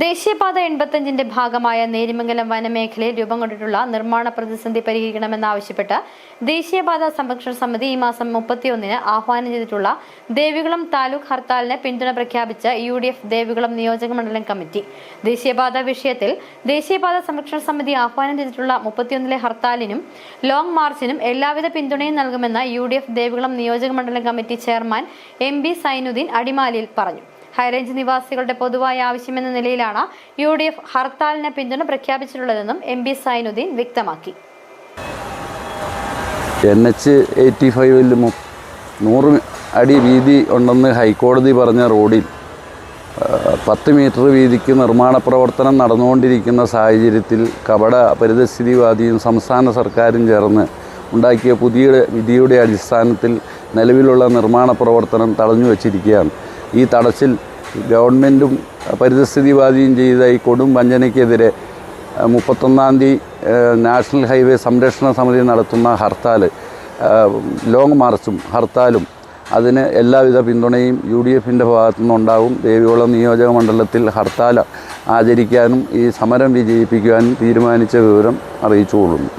ദേശീയപാത എൺപത്തഞ്ചിന്റെ ഭാഗമായ നേരിമംഗലം വനമേഖലയിൽ രൂപം കൊണ്ടിട്ടുള്ള നിർമ്മാണ പ്രതിസന്ധി പരിഹരിക്കണമെന്നാവശ്യപ്പെട്ട് ദേശീയപാത സംരക്ഷണ സമിതി ഈ മാസം മുപ്പത്തിയൊന്നിന് ആഹ്വാനം ചെയ്തിട്ടുള്ള ദേവികുളം താലൂക്ക് ഹർത്താലിന് പിന്തുണ പ്രഖ്യാപിച്ച യു ഡി എഫ് ദേവികുളം നിയോജക മണ്ഡലം കമ്മിറ്റി. ദേശീയപാത വിഷയത്തിൽ ദേശീയപാത സംരക്ഷണ സമിതി ആഹ്വാനം ചെയ്തിട്ടുള്ള മുപ്പത്തിയൊന്നിലെ ഹർത്താലിനും ലോങ് മാർച്ചിനും എല്ലാവിധ പിന്തുണയും നൽകുമെന്ന് യു ഡി എഫ് ദേവികുളം നിയോജക മണ്ഡലം committee chairman M B Zainuddin അടിമാലിയിൽ പറഞ്ഞു. ഹൈറേഞ്ച് നിവാസികളുടെ പൊതുവായ ആവശ്യമെന്ന നിലയിലാണ് യു ഡി എഫ് ഹർത്താലിന് പിന്തുണ പ്രഖ്യാപിച്ചിട്ടുള്ളതെന്നും എം പി സൈനുദ്ദീൻ വ്യക്തമാക്കി. എൻ എച്ച് എയ്റ്റി ഫൈവിൽ നൂറ് അടി വീതി ഉണ്ടെന്ന് ഹൈക്കോടതി പറഞ്ഞ റോഡിൽ പത്ത് മീറ്റർ വീതിക്ക് നിർമ്മാണ പ്രവർത്തനം നടന്നുകൊണ്ടിരിക്കുന്ന സാഹചര്യത്തിൽ കപട പരിതസ്ഥിതിവാദിയും സംസ്ഥാന സർക്കാരും ചേർന്ന് ഉണ്ടാക്കിയ പുതിയ വിധിയുടെ അടിസ്ഥാനത്തിൽ നിലവിലുള്ള നിർമ്മാണ പ്രവർത്തനം തടഞ്ഞു വച്ചിരിക്കുകയാണ് ഈ തടസ്സിൽ ഗവൺമെന്റും പരിതസ്ഥിതിവാദിയും ചെയ്ത ഈ കൊടും വഞ്ചനയ്ക്കെതിരെ മുപ്പത്തൊന്നാം തീയതി നാഷണൽ ഹൈവേ സംരക്ഷണ സമിതി നടത്തുന്ന ഹർത്താൽ ലോങ് മാർച്ചും ഹർത്താലും അതിന് എല്ലാവിധ പിന്തുണയും യു ഡി എഫിന്റെ ഭാഗത്തു നിന്നുണ്ടാകും ദേവികുളം നിയോജക മണ്ഡലത്തിൽ ഹർത്താൽ ആചരിക്കാനും ഈ സമരം വിജയിപ്പിക്കുവാനും തീരുമാനിച്ച വിവരം അറിയിച്ചുകൊള്ളുന്നു.